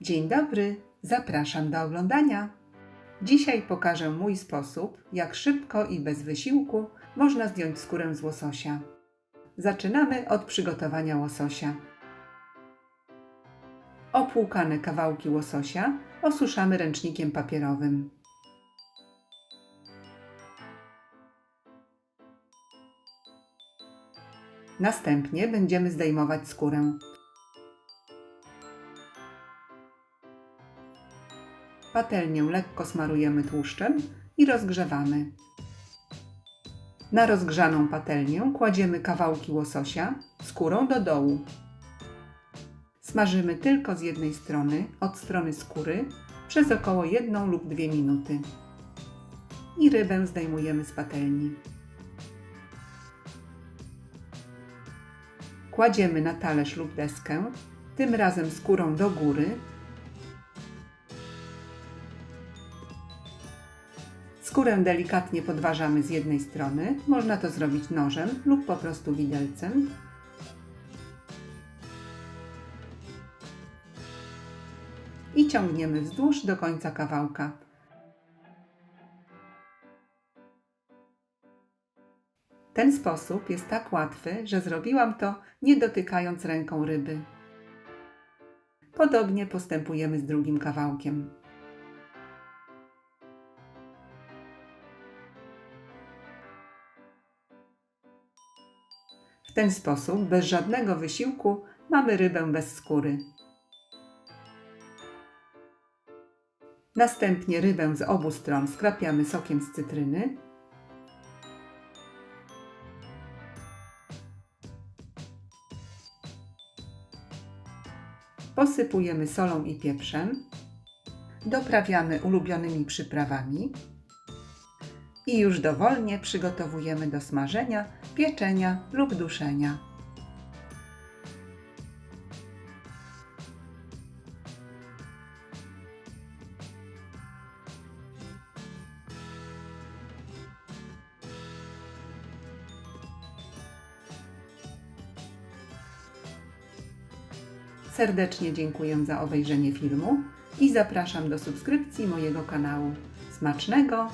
Dzień dobry, zapraszam do oglądania. Dzisiaj pokażę mój sposób, jak szybko i bez wysiłku można zdjąć skórę z łososia. Zaczynamy od przygotowania łososia. Opłukane kawałki łososia osuszamy ręcznikiem papierowym. Następnie będziemy zdejmować skórę. Patelnię lekko smarujemy tłuszczem i rozgrzewamy. Na rozgrzaną patelnię kładziemy kawałki łososia skórą do dołu. Smażymy tylko z jednej strony, od strony skóry, przez około 1 lub 2 minuty. I rybę zdejmujemy z patelni. Kładziemy na talerz lub deskę, tym razem skórą do góry. Skórę delikatnie podważamy z jednej strony, można to zrobić nożem lub po prostu widelcem. I ciągniemy wzdłuż do końca kawałka. Ten sposób jest tak łatwy, że zrobiłam to nie dotykając ręką ryby. Podobnie postępujemy z drugim kawałkiem. Ten sposób, bez żadnego wysiłku, mamy rybę bez skóry. Następnie rybę z obu stron skrapiamy sokiem z cytryny. Posypujemy solą i pieprzem. Doprawiamy ulubionymi przyprawami. I już dowolnie przygotowujemy do smażenia, pieczenia lub duszenia. Serdecznie dziękuję za obejrzenie filmu i zapraszam do subskrypcji mojego kanału. Smacznego!